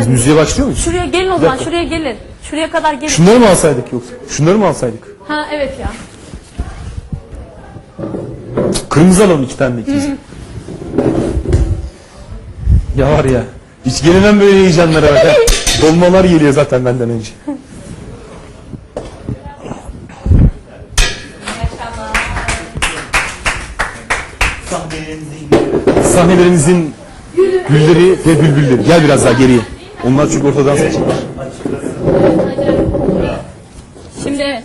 Hadi. Müziğe başlıyor muyuz? Şuraya gelin o zaman, dakika. şuraya gelin. Şuraya kadar gelin. Şunları mı alsaydık yoksa? Şunları mı alsaydık? Ha evet ya. Kırmızı alalım iki tane de ikimiz. ya var ya. Hiç gelemem böyle heyecanlara bak. ha. Dolmalar geliyor zaten benden önce. Sahnelerimizin gülleri ve bülbülleri. Gel biraz daha geriye. Onlar çünkü ortadan seçilir. Şimdi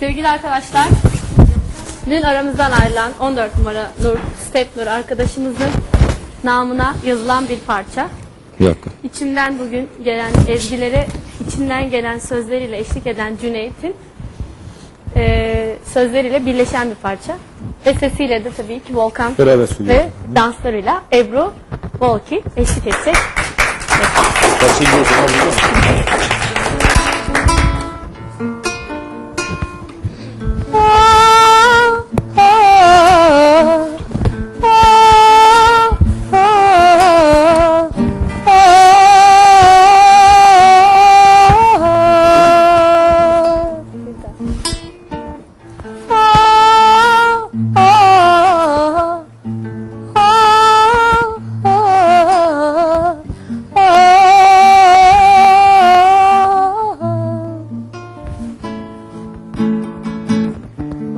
sevgili arkadaşlar dün aramızdan ayrılan 14 numara Nur Stepner arkadaşımızın namına yazılan bir parça. Bir dakika. İçimden bugün gelen ezgileri, içinden gelen sözleriyle eşlik eden Cüneyt'in eee, sözleriyle birleşen bir parça. Ve sesiyle de tabii ki Volkan Beraber ve danslarıyla Ebru Volki eşlik edecek.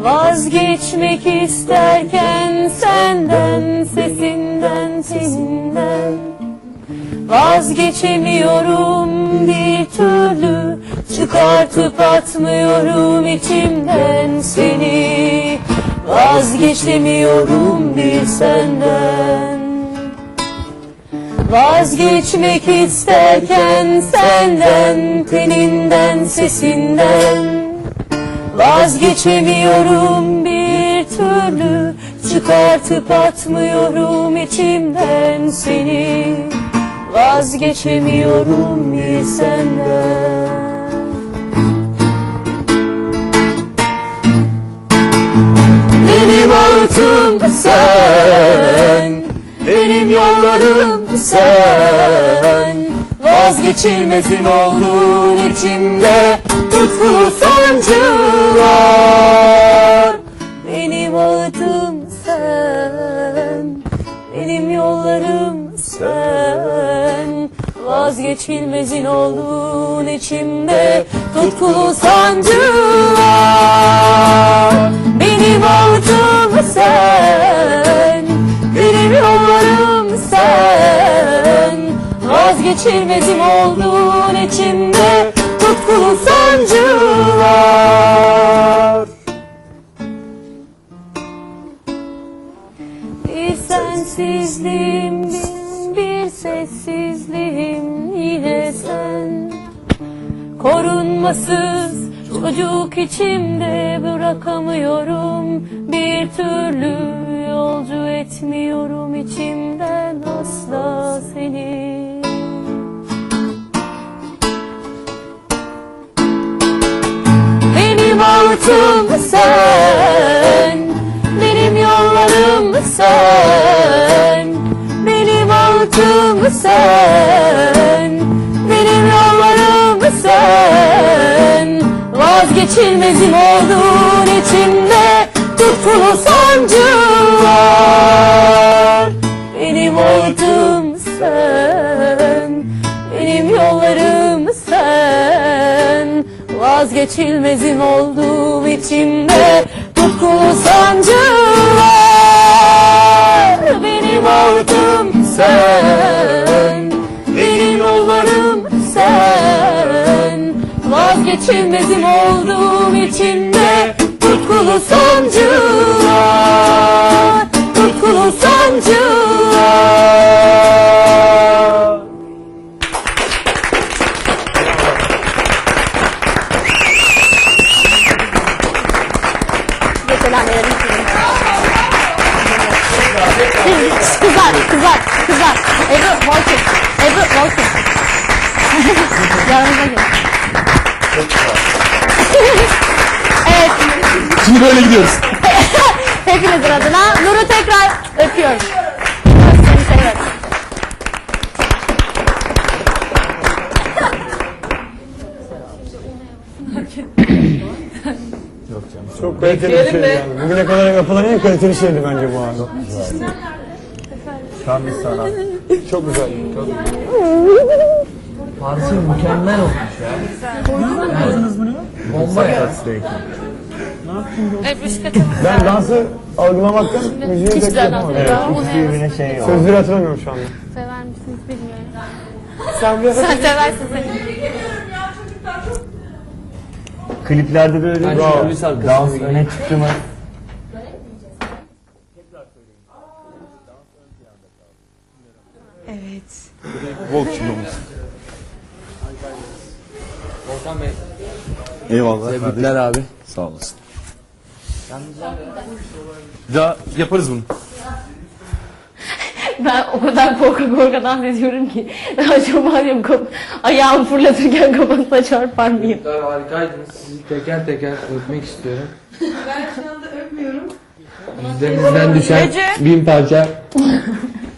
Vazgeçmek isterken senden, sesinden, seninden Vazgeçemiyorum bir türlü Çıkartıp atmıyorum içimden seni. Vazgeçemiyorum bir senden. Vazgeçmek isterken senden Teninden, sesinden Vazgeçemiyorum bir türlü. Çıkartıp atmıyorum içimden seni. Vazgeçemiyorum bir senden. Benim ağıtım sen Benim yollarım sen Vazgeçilmezim oldun içimde Tutku sancılar Benim ağıtım sen Benim yollarım sen. Vazgeçilmezin oldun içimde Tutkulu sancılar Vazgeçilmezim oldun içimde Tutkulu sancılar Bir sensizliğim, bin bir sessizliğim yine sen. Korunmasız çocuk içimde bırakamıyorum. Bir türlü yolcu etmiyorum içimden asla Ağıtım sen. Benim yollarım sen. Benim ağıtım sen. Benim yollarım sen. Vazgeçilmezim oldun içimde Tutkulu Vazgeçilmezim oldum içimde Tutkulu sancılar Benim ağıtım sen Benim yollarım sen. Vazgeçilmezim oldum içimde Tutkulu sancılar Tutkulu sancılar Size selam verelim. Kızlar, kızlar, kızlar. Ebru, Volkin. Ebru, Volkin. Yanımıza gel. evet, Şimdi böyle gidiyoruz. hepinizin adına Nur'u tekrar öpüyorum. Seni seviyorum. Çok kaliteli bir şeydi mi? yani. Bugüne kadar yapılan en kaliteli şeydi bence bu arada. Tam bir sanat. Çok güzel. Parça mükemmel olmuş ya. Yaptınız bunu? Bomba. Evet üst katı. Ben dansı algılamaktan müziği pek güzel yapamadım. Evet. Birbirine şey oldu. Sözleri hatırlamıyorum şu anda. Sever misiniz bilmiyorum. Sen seversin sen. Kliplerde böyle Ben bir şu polis arkasına dans bir öne çıktı mı? Volk için olmuş. Volkan Bey. Eyvallah. kardeşim. Tebrikler abi. Sağ olasın. Bir daha yaparız bunu. Ben o kadar korka korka dans ediyorum ki. Acaba diyorum kap- ayağımı fırlatırken kafasına çarpar mıyım? Çocuklar harikaydınız. Sizi teker teker öpmek istiyorum. Ben şu anda öpmüyorum. Yüzlerinizden düşen bin parça.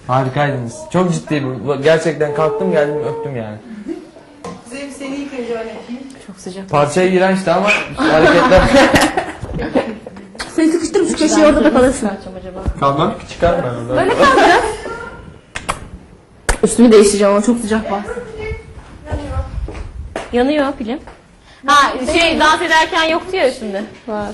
Harikaydınız. Çok ciddi bu. Gerçekten kalktım geldim öptüm yani. Zeynep seni öyle yapayım. Çok sıcak. Parçayı iğrençti ama hareketler Seni sıkıştırıp şu köşeye orada da kalırsın. acaba? kalmam çıkarma oradan. Üstümü değiştireceğim ama çok sıcak var. Yanıyor pilim. Ha şey dans ederken yoktu ya üstümde. Var.